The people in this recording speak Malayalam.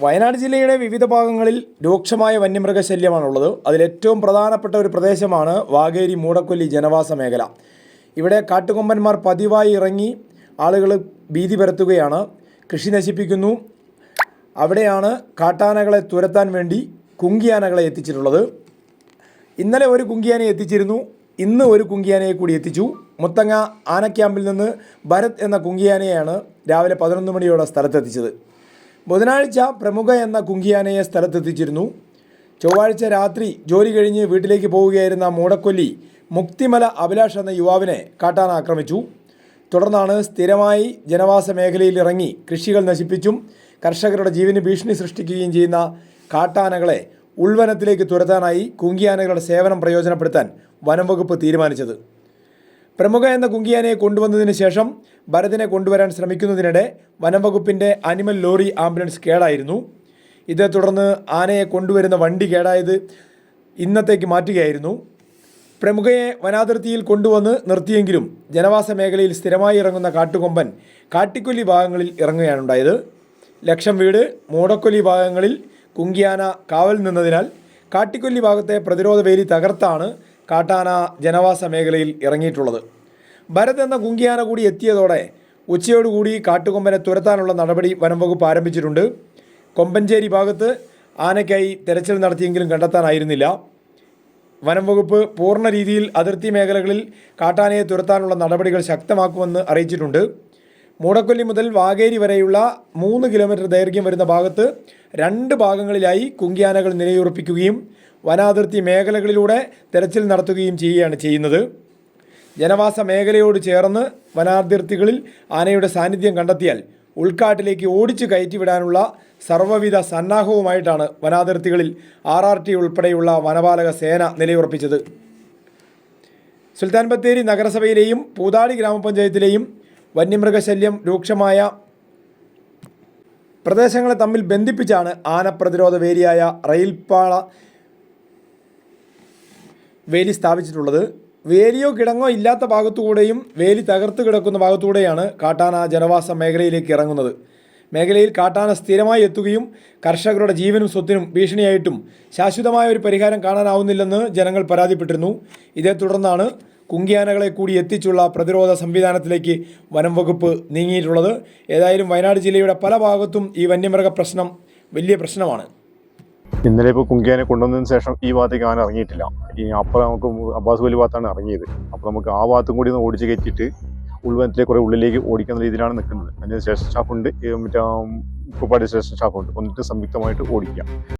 വയനാട് ജില്ലയുടെ വിവിധ ഭാഗങ്ങളിൽ രൂക്ഷമായ വന്യമൃഗശല്യമാണുള്ളത്. അതിലേറ്റവും പ്രധാനപ്പെട്ട ഒരു പ്രദേശമാണ് വാഗേരി മൂടക്കൊല്ലി ജനവാസ മേഖല. ഇവിടെ കാട്ടുകൊമ്പന്മാർ പതിവായി ഇറങ്ങി ആളുകൾ ഭീതി പരത്തുകയാണ്. കൃഷി നശിപ്പിക്കുന്നു. അവിടെയാണ് കാട്ടാനകളെ തുരത്താൻ വേണ്ടി കുങ്കിയാനകളെ എത്തിച്ചിട്ടുള്ളത്. ഇന്നലെ ഒരു കുങ്കിയാനയെ എത്തിച്ചിരുന്നു. ഇന്ന് ഒരു കുങ്കിയാനയെ കൂടി എത്തിച്ചു. മുത്തങ്ങ ആനക്യാമ്പിൽ നിന്ന് ഭരത് എന്ന കുങ്കിയാനയെയാണ് രാവിലെ പതിനൊന്ന് മണിയോടെ സ്ഥലത്തെത്തിച്ചത്. ബുധനാഴ്ച പ്രമുഖ എന്ന കുങ്കിയാനയെ സ്ഥലത്തെത്തിച്ചിരുന്നു. ചൊവ്വാഴ്ച രാത്രി ജോലി കഴിഞ്ഞ് വീട്ടിലേക്ക് പോവുകയായിരുന്ന മൂടക്കൊല്ലി മുക്തിമല അഭിലാഷ് എന്ന യുവാവിനെ കാട്ടാൻ ആക്രമിച്ചു. തുടർന്നാണ് സ്ഥിരമായി ജനവാസ മേഖലയിൽ ഇറങ്ങി കൃഷികൾ നശിപ്പിച്ചും കർഷകരുടെ ജീവന് ഭീഷണി സൃഷ്ടിക്കുകയും ചെയ്യുന്ന കാട്ടാനകളെ ഉൾവനത്തിലേക്ക് തുരത്താനായി കുങ്കിയാനകളുടെ സേവനം പ്രയോജനപ്പെടുത്താൻ വനം വകുപ്പ് തീരുമാനിച്ചത്. പ്രമുഖ എന്ന കുങ്കിയാനയെ കൊണ്ടുവന്നതിന് ശേഷം ഭരതിനെ കൊണ്ടുവരാൻ ശ്രമിക്കുന്നതിനിടെ വനംവകുപ്പിന്റെ അനിമൽ ലോറി ആംബുലൻസ് കേടായിരുന്നു. ഇതേ തുടർന്ന് ആനയെ കൊണ്ടുവരുന്ന വണ്ടി കേടായത് ഇന്നത്തേക്ക് മാറ്റുകയായിരുന്നു. പ്രമുഖയെ വനാതിർത്തിയിൽ കൊണ്ടുവന്ന് നിർത്തിയെങ്കിലും ജനവാസ മേഖലയിൽ സ്ഥിരമായി ഇറങ്ങുന്ന കാട്ടുകൊമ്പൻ കാട്ടിക്കൊല്ലി ഭാഗങ്ങളിൽ ഇറങ്ങുകയാണുണ്ടായത് ലക്ഷം വീട് മൂടക്കൊല്ലി ഭാഗങ്ങളിൽ കുങ്കിയാന കാവൽ നിന്നതിനാൽ കാട്ടിക്കൊല്ലി ഭാഗത്തെ പ്രതിരോധ വേലി തകർത്താണ് കാട്ടാന ജനവാസ മേഖലയിൽ ഇറങ്ങിയിട്ടുള്ളത്. ഭരത് എന്ന കുങ്കിയാന കൂടി എത്തിയതോടെ ഉച്ചയോടുകൂടി കാട്ടുകൊമ്പനെ തുരത്താനുള്ള നടപടി വനംവകുപ്പ് ആരംഭിച്ചിട്ടുണ്ട്. കൊമ്പഞ്ചേരി ഭാഗത്ത് ആനയ്ക്കായി തെരച്ചിൽ നടത്തിയെങ്കിലും കണ്ടെത്താനായിരുന്നില്ല. വനംവകുപ്പ് പൂർണ രീതിയിൽ അതിർത്തി മേഖലകളിൽ കാട്ടാനയെ തുരത്താനുള്ള നടപടികൾ ശക്തമാക്കുമെന്ന് അറിയിച്ചിട്ടുണ്ട്. മൂടക്കൊല്ലി മുതൽ വാഗേരി വരെയുള്ള മൂന്ന് കിലോമീറ്റർ ദൈർഘ്യം വരുന്ന ഭാഗത്ത് രണ്ട് ഭാഗങ്ങളിലായി കുങ്കിയാനകൾ നിലയുറപ്പിക്കുകയും വനാതിർത്തി മേഖലകളിലൂടെ തെരച്ചിൽ നടത്തുകയും ചെയ്യുകയാണ് ചെയ്യുന്നത്. ജനവാസ മേഖലയോട് ചേർന്ന് വനാതിർത്തികളിൽ ആനയുടെ സാന്നിധ്യം കണ്ടെത്തിയാൽ ഉൾക്കാട്ടിലേക്ക് ഓടിച്ചു കയറ്റിവിടാനുള്ള സർവവിധ സന്നാഹവുമായിട്ടാണ് വനാതിർത്തികളിൽ ആർ ആർ ടി ഉൾപ്പെടെയുള്ള വനപാലക സേന നിലയുറപ്പിച്ചത്. സുൽത്താൻ ബത്തേരി നഗരസഭയിലെയും പൂതാടി ഗ്രാമപഞ്ചായത്തിലെയും വന്യമൃഗശല്യം രൂക്ഷമായ പ്രദേശങ്ങളെ തമ്മിൽ ബന്ധിപ്പിച്ചാണ് ആന പ്രതിരോധ വേലിയായ റെയിൽപാള വേലി സ്ഥാപിച്ചിട്ടുള്ളത്. വേലിയോ കിടങ്ങോ ഇല്ലാത്ത ഭാഗത്തുകൂടെയും വേലി തകർത്ത് കിടക്കുന്ന ഭാഗത്തൂടെയാണ് കാട്ടാന ജനവാസ മേഖലയിലേക്ക് ഇറങ്ങുന്നത്. മേഖലയിൽ കാട്ടാന സ്ഥിരമായി എത്തുകയും കർഷകരുടെ ജീവനും സ്വത്തിനും ഭീഷണിയായിട്ടും ശാശ്വതമായ ഒരു പരിഹാരം കാണാനാവുന്നില്ലെന്ന് ജനങ്ങൾ പരാതിപ്പെട്ടിരുന്നു. ഇതേ തുടർന്നാണ് കുങ്കിയാനകളെ കൂടി എത്തിച്ചുള്ള പ്രതിരോധ സംവിധാനത്തിലേക്ക് വനം വകുപ്പ് നീങ്ങിയിട്ടുള്ളത്. ഏതായാലും വയനാട് ജില്ലയുടെ പല ഭാഗത്തും ഈ വന്യമൃഗ പ്രശ്നം വലിയ പ്രശ്നമാണ്. ഇന്നലെ ഇപ്പോൾ കുങ്കിയാനെ കൊണ്ടുവന്നതിന് ശേഷം ഈ ഭാഗത്തേക്ക് ആന ഇറങ്ങിയിട്ടില്ല. ഈ അപ്പോൾ നമുക്ക് അബ്ബാസ് വലി ഭാഗത്താണ് ഇറങ്ങിയത്. അപ്പോൾ നമുക്ക് ആ ഭാഗത്തും കൂടി ഒന്ന് ഓടിച്ച് കയറ്റിയിട്ട് ഉൾവനത്തിലെ കുറേ ഉള്ളിലേക്ക് ഓടിക്കുന്ന രീതിയിലാണ് നിൽക്കുന്നത്. അതിന് സ്റ്റേഷൻ സ്റ്റാഫുണ്ട് മറ്റേ കുപ്പാടി സ്റ്റേഷൻ സ്റ്റാഫുണ്ട്. എന്നിട്ട് സംയുക്തമായിട്ട് ഓടിക്കുക